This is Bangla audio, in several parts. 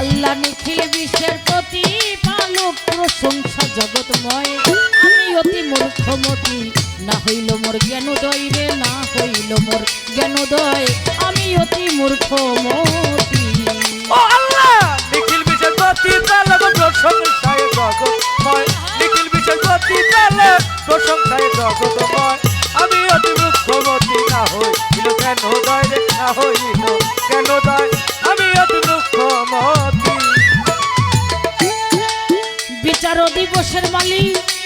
আল্লাহ নিখিল বিশ্বের প্রতি পালক প্রশংসা জগৎময়। আমি অতি মূর্খমতি না হইল মোর জ্ঞানোদয় রে, না হইল মোর জ্ঞানোদয়। আমি অতি মূর্খমতি ও আল্লাহ! নিখিল বিশ্বের প্রতি পালক প্রশংসা জগৎময়। নিখিল বিশ্বের প্রতি পালক প্রশংসা আমি অতি মূর্খমতি না হইল জ্ঞানোদয় রে, না হইল জ্ঞানোদয়। দিবসের মালিক।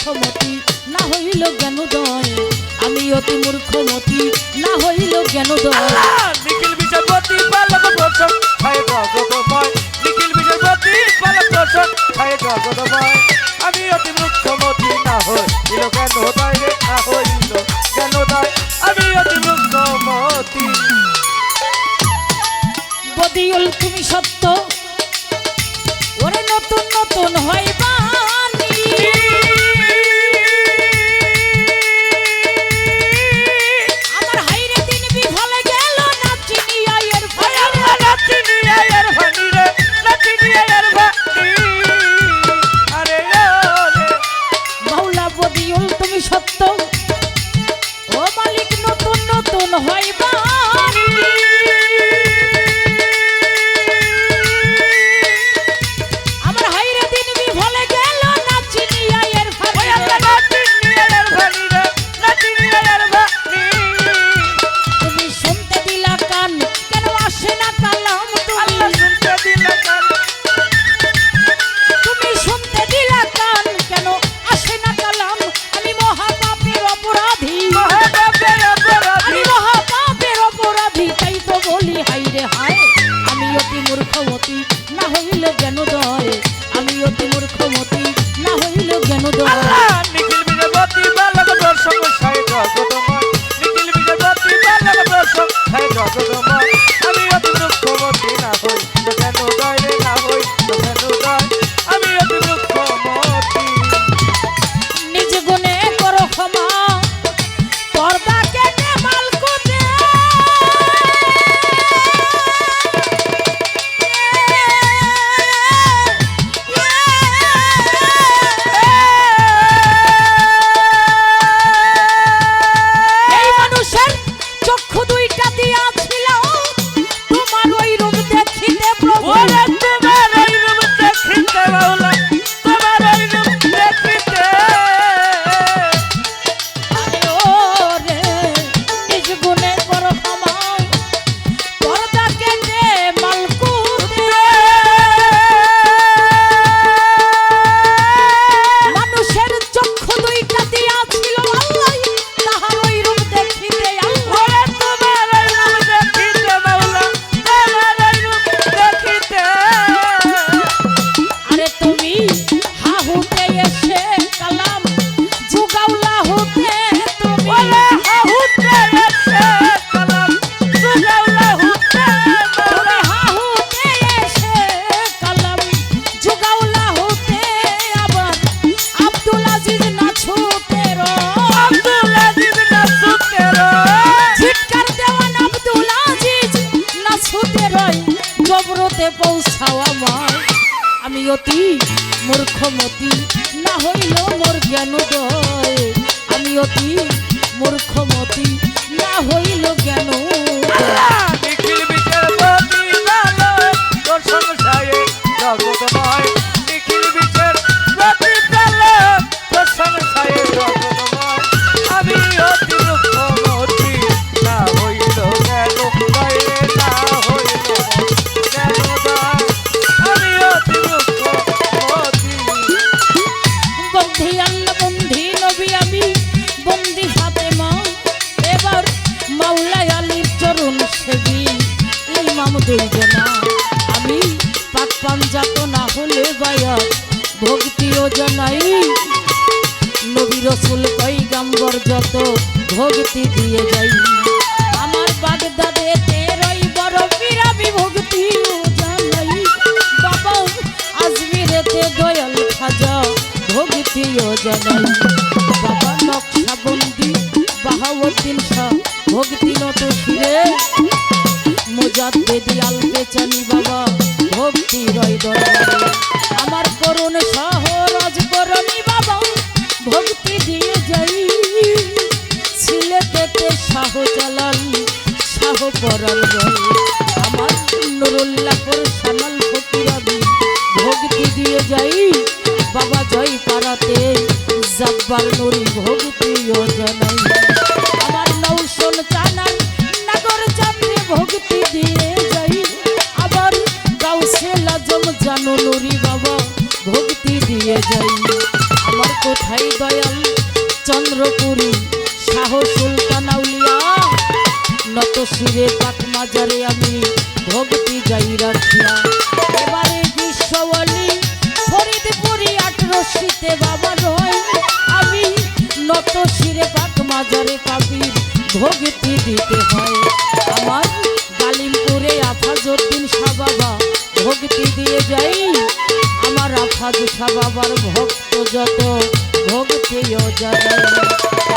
মূর্খমতি না হইল জ্ঞানোদয়। আমি অতি মূর্খমতি না হইল জ্ঞানোদয়। নিখিল বিচারপতি পালক দর্শন খায় জগদময় নিখিল বিচারপতি পালক দর্শন খায় জগদময় আমি অতি মূর্খমতি না হইল জ্ঞানোদয় রে না হইল জ্ঞানোদয়। আমি অতি মূর্খমতি। বদিউল তুমি সত্য। বদিউল তুমি সত্য। ও মালিক নতুন নতুন হয় বান্দি হইল ছুটে রয় জবরতে পৌঁছাওয়া মায় আমি অতি মূর্খমতি না হইল মোর জ্ঞানোদয় আমি অতি মূর্খমতি না হইল জ্ঞান দর্শন সায় রসুল কৈগাম্বর যত ভক্তি দিয়ে যাই। আমার বাগদাদে তেরই বড় বিরামি ভক্তি জানাই বাবা, আজমিরেতে দয়াল খাজা ভক্তিও জানাই। বাবা নকশাবন্দি বাহাউদ্দিন শাহ ভক্তি নত শিরে। মুজাদ্দেদি আলপে চানি বাবা ভক্তি রয় দরবারে। পরাল জয় আমার নুরুল্লাহর সামাল ফকিরাবি ভক্তি দিয়ে যাই? বাবা জয় পাড়াতে। জব্বার নুরি ভক্তি জানাই ভক্তি দিতে হয়। আমার গালিমপুরে আফাজুদ্দিন শাহ বাবা ভক্তি দিয়ে যাই। আমার আফাজ শাহ বাবার ভক্ত যত ভক্তিও জানাই।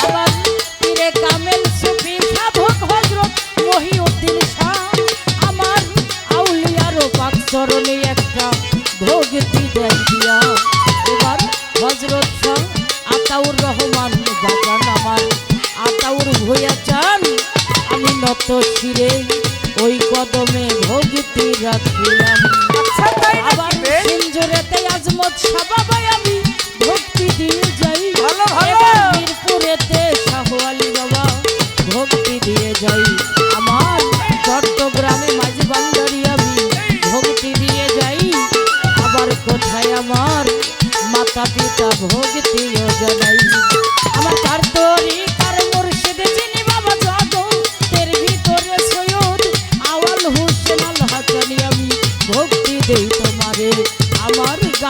আবার আমি নত ওই কদমে ভক্তি রাখিলাম আচ্ছা আবার? সিঞ্জুরেতে আজমত সাবাবাই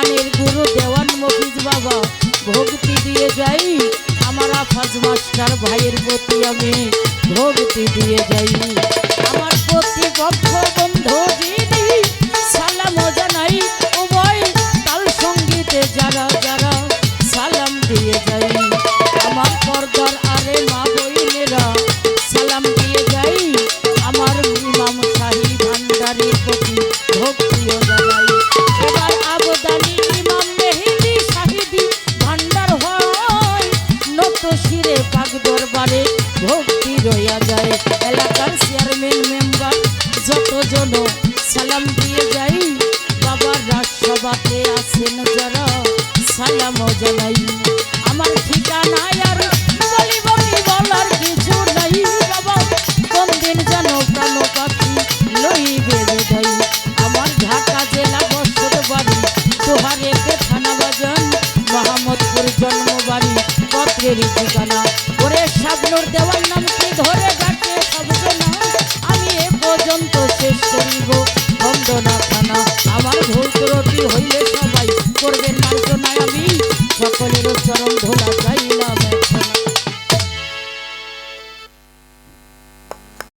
গানের গুরু দেওয়ান মফিজ বাবা। ভক্তি দিয়ে যাই? আমার আফাজ মাস্টার ভাইয়ের প্রতি আমি ভক্তি দিয়ে যাই? আমার প্রতিপক্ষ বন্ধু ভক্তি রইয়া যায়। এলাকার চেয়ারম্যান মেম্বার যতজন সালাম দিয়ে যাই বাবার রাজসভাতে আছেন যারা সালাম জানাই। আমার ঠিকানা শাবনুর দেওয়ার নাম কি ধরে ডাকে সবকে না আমি এ পর্যন্ত শেষ করিব।